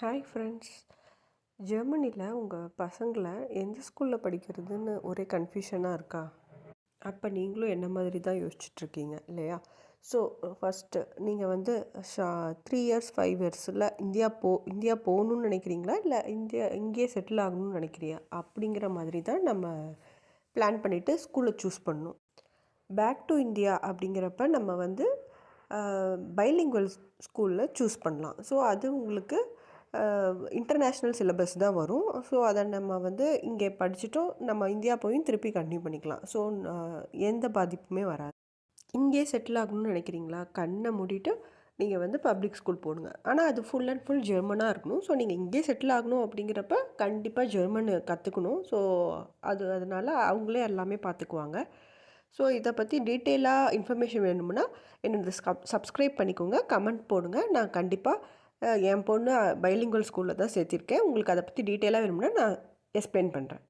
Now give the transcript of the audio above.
Hi friends ஜெர்மனியில் உங்கள் பசங்களை எந்த ஸ்கூலில் படிக்கிறதுன்னு ஒரே கன்ஃபியூஷனாக இருக்கா? அப்போ நீங்களும் என்ன மாதிரி தான் யோசிச்சுட்ருக்கீங்க இல்லையா? ஸோ ஃபஸ்ட்டு நீங்கள் வந்து ஷா த்ரீ இயர்ஸ் ஃபைவ் இயர்ஸில் இந்தியா போ இந்தியா போகணுன்னு நினைக்கிறீங்களா? இல்லை இந்தியா இங்கேயே செட்டில் ஆகணும்னு நினைக்கிறியா? அப்படிங்கிற மாதிரி தான் நம்ம பிளான் பண்ணிவிட்டு ஸ்கூலை சூஸ் பண்ணணும். பேக் டு இந்தியா அப்படிங்கிறப்ப நம்ம வந்து பைலிங்குவல் ஸ்கூலில் சூஸ் பண்ணலாம். ஸோ அது உங்களுக்கு இன்டர்நேஷ்னல் சிலபஸ் தான் வரும். ஸோ அதை நம்ம வந்து இங்கே படிச்சுட்டும். நம்ம இந்தியா போயும் திருப்பி கண்டினியூ பண்ணிக்கலாம். ஸோ எந்த பாதிப்புமே வராது. இங்கே செட்டில் ஆகணும்னு நினைக்கிறீங்களா? கண்ணை மூடிட்டு நீங்கள் வந்து பப்ளிக் ஸ்கூல் போடுங்க. ஆனால் அது ஃபுல் அண்ட் ஃபுல் ஜெர்மனாக இருக்கணும். ஸோ நீங்கள் இங்கே செட்டில் ஆகணும் அப்படிங்கிறப்ப கண்டிப்பாக ஜெர்மன் கற்றுக்கணும் ஸோ அது அதனால் அவங்களே எல்லாமே பார்த்துக்குவாங்க ஸோ இதை பற்றி டீட்டெயிலாக இன்ஃபர்மேஷன் வேணும்னா என்னோட சப்ஸ்கிரைப் பண்ணிக்கோங்க. கமெண்ட் போடுங்க. நான் கண்டிப்பாக என் பொண்ணு பைலிங்குவல் ஸ்கூலில் தான் சேர்த்திருக்கேன். உங்களுக்கு அதை பற்றி டீட்டெயிலாக வேணும்னா நான் எக்ஸ்பிளைன் பண்ணுறேன்